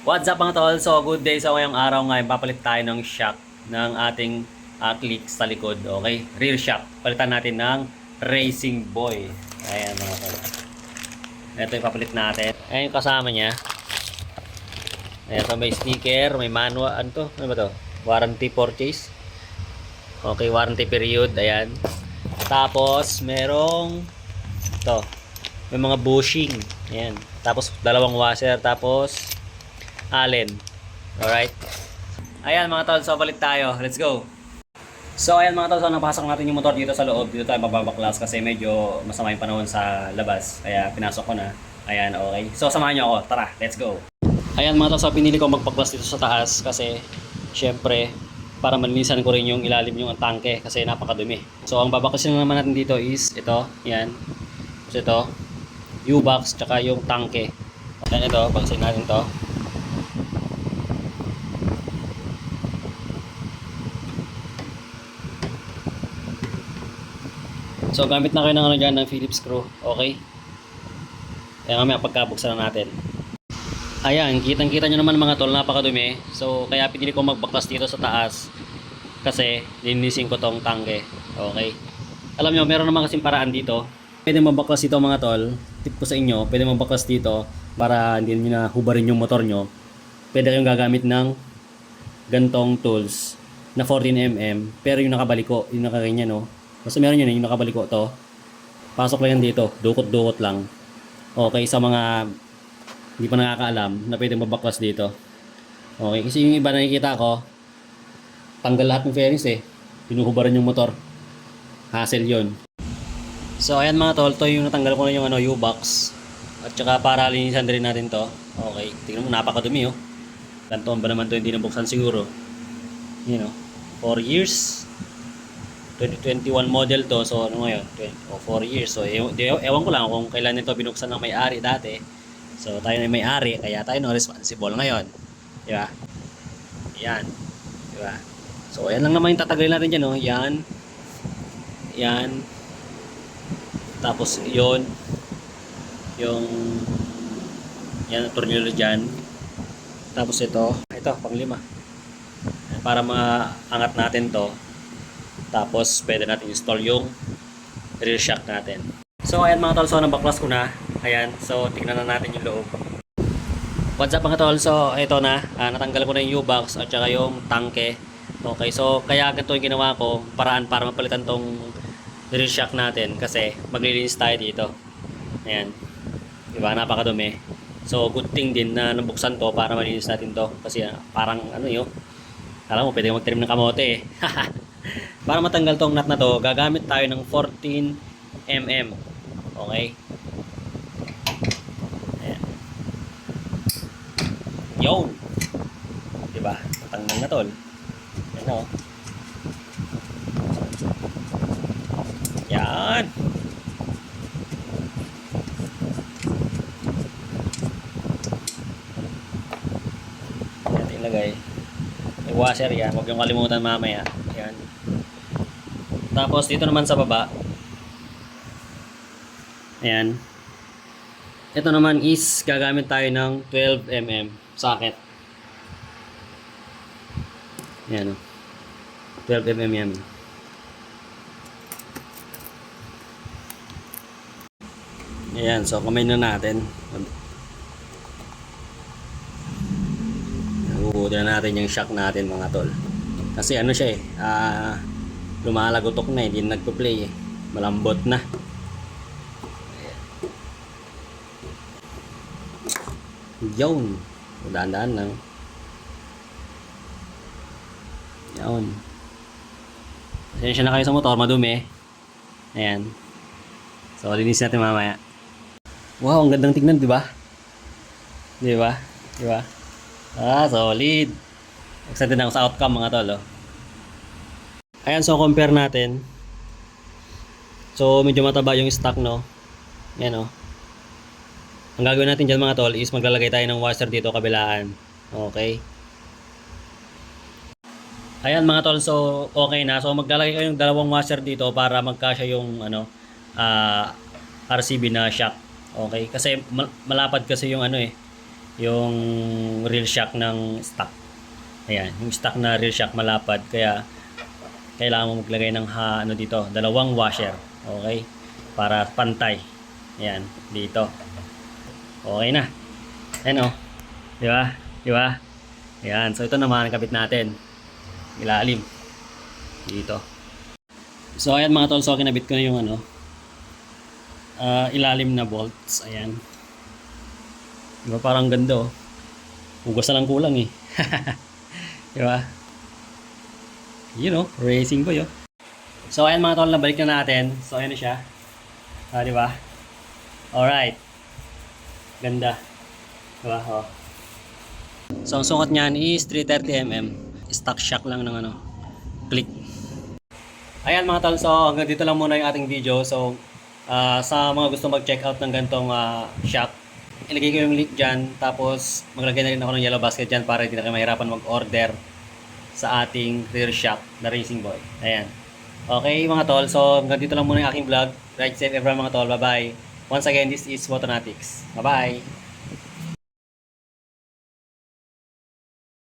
What's up mga tol? So good day sa ngayong araw ngayon. Papalit tayo ng shock ng ating uh, click sa likod. Okay? Rear shock. Palitan natin ng Racing Boy. Ayan mga tol. Ito yung papalit natin. Ayan yung kasama niya. So may sticker, may manual. Ano to? Ano ba to? Warranty purchase. Okay, warranty period. Ayan. Tapos, merong to. May mga bushing. Ayan. Tapos, dalawang washer. Tapos, allen. Alright. Ayan mga tol, so balik tayo. Let's go. So ayan mga tol, so napasok natin yung motor dito sa loob. Dito tayo mababaklas kasi medyo masama yung panahon sa labas. Kaya pinasok ko na. Ayan, okay. So samahan nyo ako. Tara, let's go. Ayan mga tol, so pinili ko magpaklas dito sa taas kasi syempre para manilisan ko rin yung ilalim yung tangke kasi napakadumi. So ang babaklasin naman natin dito is ito, yan. So ito, U-box tsaka yung tangke. Yan ito, baksin natin to. So gamit na kayo ng ano dyan, ng Phillips screw. Okay? Kaya mamaya pagkabuksan na natin. Ayan, kitang kita nyo naman mga tol, napakadumi. So kaya pinili ko magbaklas dito sa taas. Kasi linisin ko tong tangke. Okay? Alam nyo, meron naman kasing paraan dito. Pwede mabaklas dito mga tol. Tip ko sa inyo, pwede mabaklas dito para hindi nyo na hubarin yung motor nyo. Pwede kayong gagamit ng gantong tools na 14mm pero yung nakabaliko, yung nakaganyan no. Basta meron yun, yung nakabaliko to. Pasok lang yan dito, dukot-dukot lang. Okay, sa mga hindi pa nakakaalam na pwedeng mabaklas dito. Okay, kasi yung iba nakikita ko, tanggal lahat ng fairings eh. Pinuhubaran yung motor. Hassle yon. So ayan mga tol, to yung natanggal ko na yung ano, U-box. At saka para linisan din natin to. Okay, tingnan mo napakadumi oh. Gantoon ba naman to hindi nabuksan siguro. You know, 4 years. 2021 model to. So ano ngayon? 20, oh, 4 years. So ew, ewan ko lang kung kailan nito binuksan ng may-ari dati. So tayo na may-ari kaya tayo no responsible ngayon. Di ba? Yan. Di ba? So ayan lang naman yung tatagalin natin dyan. No? Yan. Yan. Tapos yon yung yan ang tornilyo dyan. Tapos ito, ito pang lima. Para maangat natin to. Tapos pwede natin install yung rear shock natin. So ayan mga tol, so nabaklas ko na. Ayan, so tingnan na natin yung loob. What's up mga tol? So ito na, ah, natanggal ko na yung U-box at saka yung tangke. Okay, so kaya ganito yung ginawa ko, paraan para mapalitan tong rear shock natin kasi maglilinis tayo dito. Ayan. Diba? Napakadumi. So, good thing din na nabuksan to para malinis natin to. Kasi ah, parang ano yun. Alam mo, pwede mag-trim ng kamote eh. para matanggal tong nut na to, gagamit tayo ng 14 mm. Okay? Ayan. Yun! Diba? Matanggal na tol. Yan o. Yan! Yan ilagay. May washer yan. Huwag yung kalimutan mamaya. Yan. Tapos dito naman sa baba. Ayan. Ito naman is gagamit tayo ng 12mm socket. Ayan o. 12mm yan. Ayan, so kamay na natin. Huhuda natin yung shock natin mga tol. Kasi ano siya eh, ah, lumalagotok na eh, hindi na nagpo-play eh. Malambot na. Yun. Daan-daan lang. Yun. Pasensya na kayo sa motor, madumi. Ayan. So, linis natin mamaya. Wow, ang gandang tignan, di ba? Di ba? Di ba? Ah, solid. Excited na ako sa outcome mga tol. Oh. Ayan, so compare natin. So, medyo mataba yung stock, no? Yan, oh. Ang gagawin natin dyan mga tol is maglalagay tayo ng washer dito kabilaan. Okay. Ayan mga tol, so okay na. So maglalagay kayo ng dalawang washer dito para magkasya yung ano ah RCB na shock. Okay? Kasi mal- malapad kasi yung ano eh, yung real shock ng stock. Ayan, yung stock na real shock malapad kaya kailangan mo maglagay ng ha, ano dito, dalawang washer. Okay? Para pantay. Ayan, dito. Okay na. Ayan o. Di ba? Di ba? Ayan, so ito naman ang kabit natin. Ilalim. Dito. So ayan mga tol, so kinabit ko na yung ano, ah, ilalim na bolts. Ayan. Di ba parang ganda oh. Hugas na lang kulang eh. Di ba? You know, racing boy oh. So ayan mga tol, nabalik na natin. So ayan na siya. Ah, di ba? Alright. Ganda. Di ba? Oh. So ang sukat niyan is 330mm. Stock shock lang ng ano, click. Ayan mga tol, so hanggang dito lang muna yung ating video. So ah, sa mga gusto mag-check out ng gantong ah, shock, ilagay ko yung link dyan. Tapos maglagay na rin ako ng yellow basket dyan para hindi na kayo mahirapan mag-order sa ating rear shock na Racing Boy. Ayan. Okay mga tol, so hanggang dito lang muna yung aking vlog. Ride safe everyone mga tol. Bye-bye. Once again, this is Motonatics. Bye-bye.